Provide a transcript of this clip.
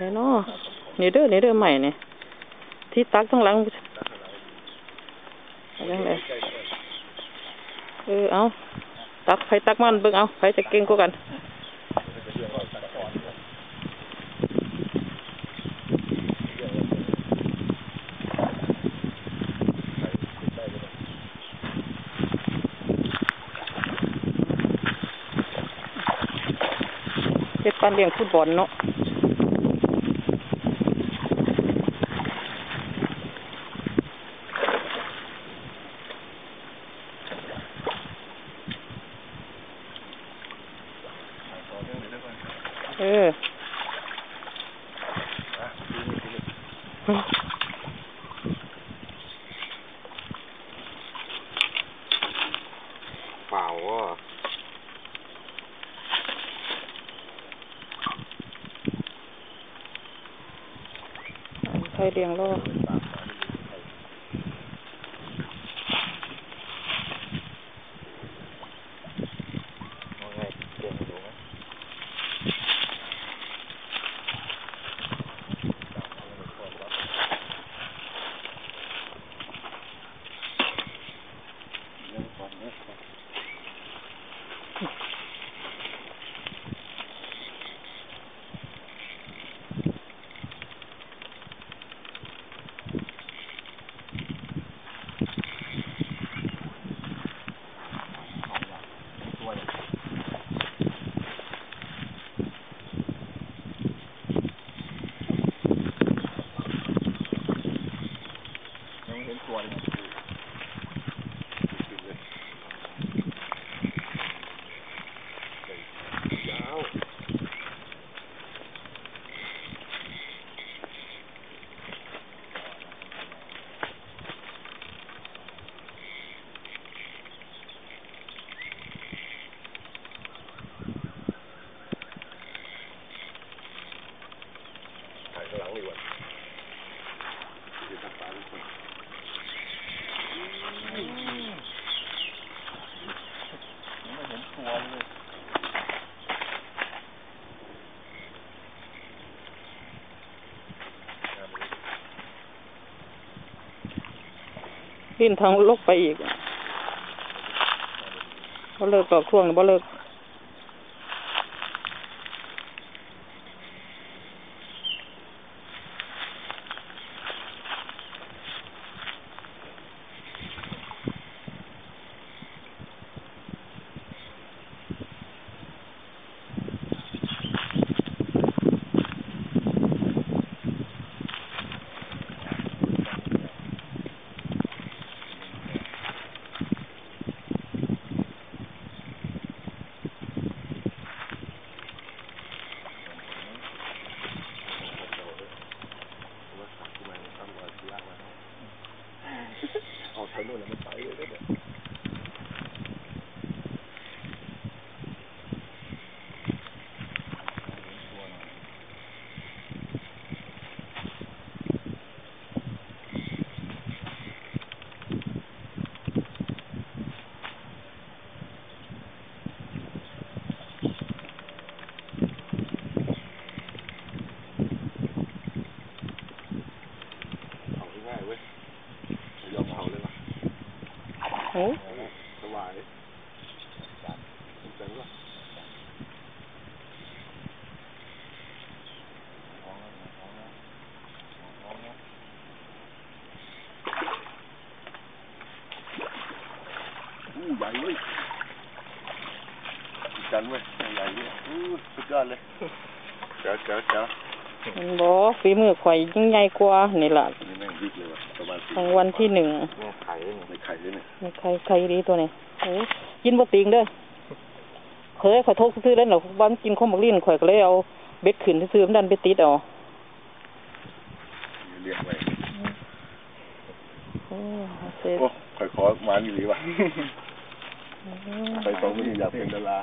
นี่เด้อนี่เด้อใหม่เนี่ยที่ตักทั้งหลังอางไดเออเอาตักไผตักมันเบิ่งเอาไผจะเก่งกว่ากันเฮ็ดปันเลี้ยงฟุตบอลเนาะ 把握。ล่า ดิ้นทางลกไปอีกบ่เลิกดอกช่วงนี่บ่เลิก 哦，承诺能不能答应这个？ลยเจ๋อเจ๋อเจ๋อ มันบ่ฝีมือข่อยยิ่งใหญ่กว่านี่ล่ะ นี่แม่ง ยิกเลยว่ะประมาณสี่รางวัลที่หนึ่งแม่ไข่เลยไม่ไข่เลยเนี่ยนี่ใครใครดีตัวนี้โอ้กินบ่ติงเด้อเคยข่อยโทกซื้อๆเล่นหรอกว่ามันกินข้าวหมกลิ้นข่อยก็เลยเอาเบ็ดขึ้นซื้อๆมันดันไปติดเอาเลี้ยงไว้โอ้เสร็จโอ้ข่อยขอมาอยู่ดีว่ะ ไปสองมืออยากเป็นดารา